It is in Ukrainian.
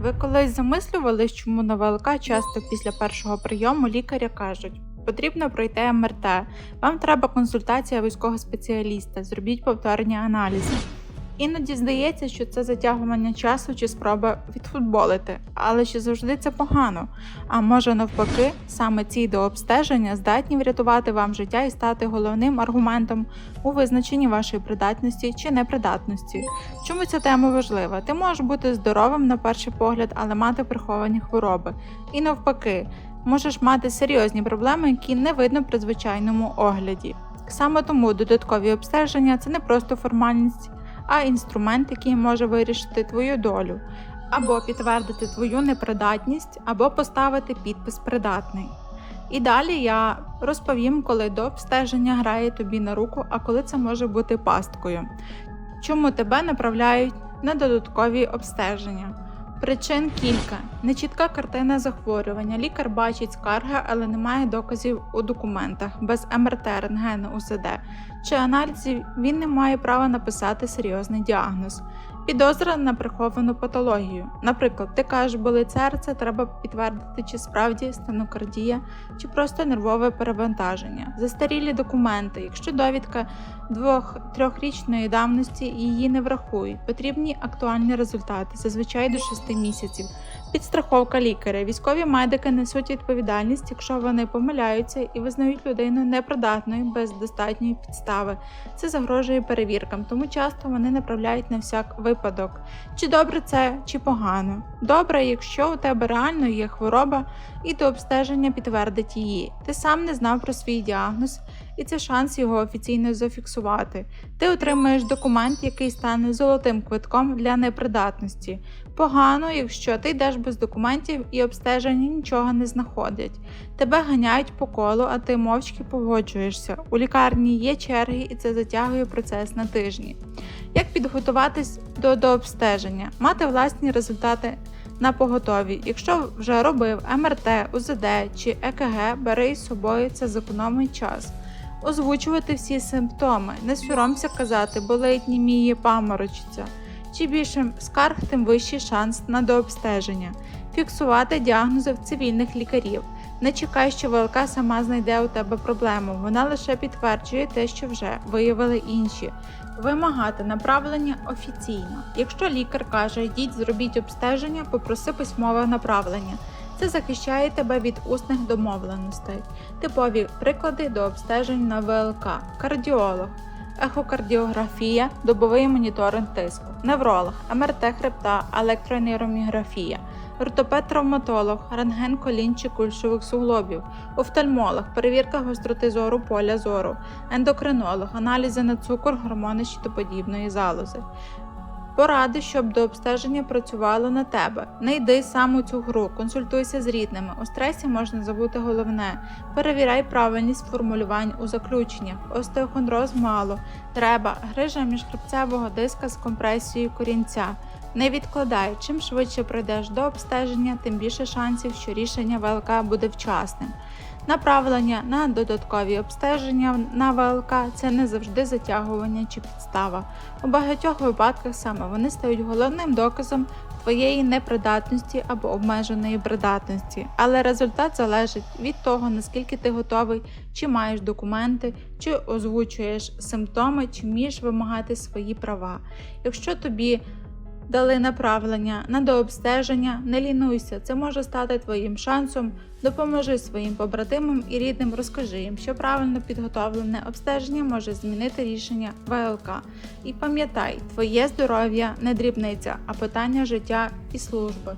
Ви колись замислювались, чому на ВЛК часто після першого прийому лікаря кажуть, потрібно пройти МРТ, вам треба консультація військового спеціаліста, зробіть повторні аналізи. Іноді здається, що це затягування часу чи спроба відфутболити, але чи завжди це погано? А може навпаки, саме ці дообстеження здатні врятувати вам життя і стати головним аргументом у визначенні вашої придатності чи непридатності. Чому ця тема важлива? Ти можеш бути здоровим на перший погляд, але мати приховані хвороби. І навпаки, можеш мати серйозні проблеми, які не видно при звичайному огляді. Саме тому додаткові обстеження це не просто формальність, а інструмент, який може вирішити твою долю, або підтвердити твою непридатність, або поставити підпис придатний. І далі я розповім, коли до обстеження грає тобі на руку, а коли це може бути пасткою. Чому тебе направляють на додаткові обстеження? Причин кілька. Нечітка картина захворювання. Лікар бачить скарги, але немає доказів у документах, без МРТ, рентгену, УЗД чи аналізів він не має права написати серйозний діагноз. Підозра на приховану патологію. Наприклад, ти кажеш, болить серце, треба підтвердити, чи справді стенокардія, чи просто нервове перевантаження. Застарілі документи. Якщо довідка двох-трьохрічної давності її не врахують, потрібні актуальні результати, зазвичай до 6 місяців. Підстраховка лікаря. Військові медики несуть відповідальність, якщо вони помиляються і визнають людину непридатною без достатньої підстави. Це загрожує перевіркам, тому часто вони направляють на всяк випадок. Чи добре це, чи погано. Добре, якщо у тебе реально є хвороба, і до обстеження підтвердить її. Ти сам не знав про свій діагноз, і це шанс його офіційно зафіксувати. Ти отримаєш документ, який стане золотим квитком для непридатності. Погано, якщо ти йдеш без документів і обстеження нічого не знаходять. Тебе ганяють по колу, а ти мовчки погоджуєшся. У лікарні є черги, і це затягує процес на тижні. Як підготуватись до дообстеження? Мати власні результати на поготові. Якщо вже робив МРТ, УЗД чи ЕКГ, бери із собою це зекономить час. Озвучувати всі симптоми, не соромся казати, болить, німіє, паморочиться. Чим більше скарг, тим вищий шанс на дообстеження. Фіксувати діагнози в цивільних лікарів. Не чекай, що ВЛК сама знайде у тебе проблему, вона лише підтверджує те, що вже виявили інші. Вимагати направлення офіційно. Якщо лікар каже, йдіть, зробіть обстеження, попроси письмове направлення. Це захищає тебе від усних домовленостей. Типові приклади до обстежень на ВЛК: кардіолог, ехокардіографія, добовий моніторинг тиску, невролог, МРТ хребта, електронейроміграфія, ортопед-травматолог, рентген колін чи кульшових суглобів, офтальмолог, перевірка гостроти зору поля зору, ендокринолог, аналізи на цукор, гормони щитоподібної залози. Поради, щоб до обстеження працювало на тебе. Не йди сам у цю гру, консультуйся з рідними. У стресі можна забути головне. Перевіряй правильність формулювань у заключеннях. Остеохондроз мало. Треба грижа міжхребцевого диска з компресією корінця. Не відкладай. Чим швидше пройдеш до обстеження, тим більше шансів, що рішення ВЛК буде вчасним. Направлення на додаткові обстеження на ВЛК це не завжди затягування чи підстава. У багатьох випадках саме вони стають головним доказом твоєї непридатності або обмеженої придатності, але результат залежить від того, наскільки ти готовий, чи маєш документи, чи озвучуєш симптоми, чи вмієш вимагати свої права. Якщо тобі дали направлення на дообстеження, не лінуйся, це може стати твоїм шансом. Допоможи своїм побратимам і рідним, розкажи їм, що правильно підготовлене обстеження може змінити рішення ВЛК. І пам'ятай, твоє здоров'я не дрібниця, а питання життя і служби.